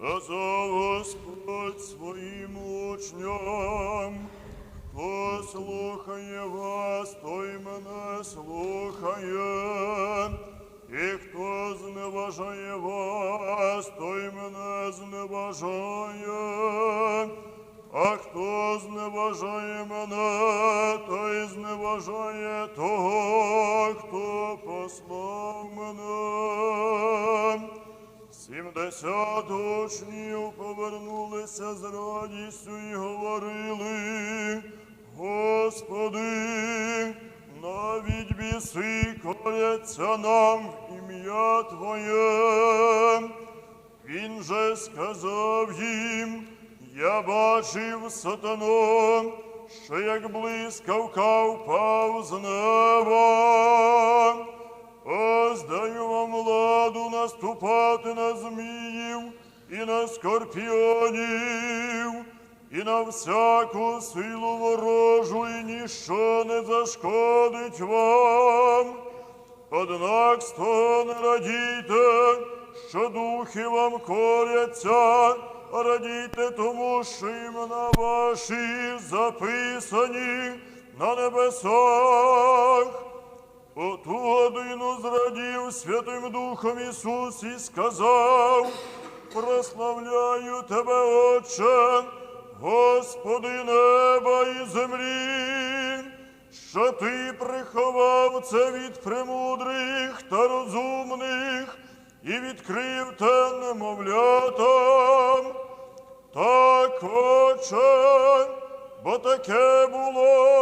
сказав Господь своїм учням, хто слухає вас, той мене слухає, і хто зневажає вас, той мене зневажає. А хто зневажає мене, той зневажає того, хто послав мене. Сімдесят учнів повернулися з радістю і говорили, Господи, навіть біси коляться нам в ім'я Твоє. Він же сказав їм, я бачив сатану, що як блискавка впав з неба. Наступати на зміїв і на скорпіонів, і на всяку силу ворожу, і ніщо не зашкодить вам. Однак з того не радійте, що духи вам коряться, радійте тому, що імена ваші записані на небесах. У ту годину Святим Духом Ісус і сказав, прославляю Тебе, Отче, Господи неба і землі, що Ти приховав це від премудрих та розумних і відкрив те немовлятам. Так, Отче, бо таке було.